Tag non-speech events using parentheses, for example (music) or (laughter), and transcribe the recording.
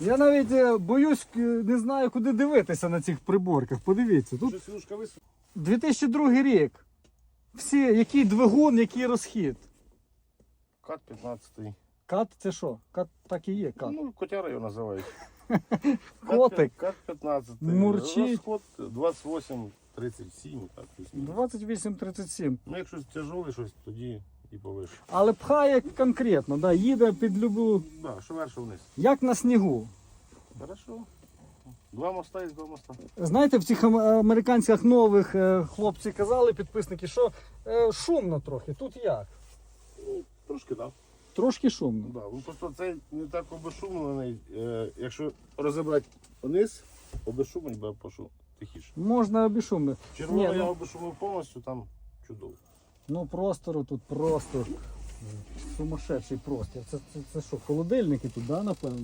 Я навіть е, боюсь, е, не знаю, куди дивитися на цих приборках. Подивіться, тут Вже сідушка висунула. 2002 рік. Всі, який двигун, який розхід. Кат 15. Кат це що? Кат так і є. Кат. Ну, котяра його називають. (laughs) Котик. Кат 15. Мурчить. Розход 28, 37, 28-37. Ну, якщо тяжоле щось, тоді і повише. Але пхає конкретно, да, їде під любу. Да, що верше вниз. Як на снігу. Хорошо. Два моста і два моста. Знаєте, в цих ам- американських нових е, хлопці казали, підписники, що е, шумно трохи. Тут як? Ну, трошки так. Трошки шумно. Да. Ну, просто цей не так обешумлений. Е, якщо розібрати вниз, обешумить буде пошу тихіше. Можна обішумно. Червоно я ну- обешумив повністю, там чудово. Ну простору тут просто сумасшедший простір. Це, це, це що, холодильники тут, да, напевно?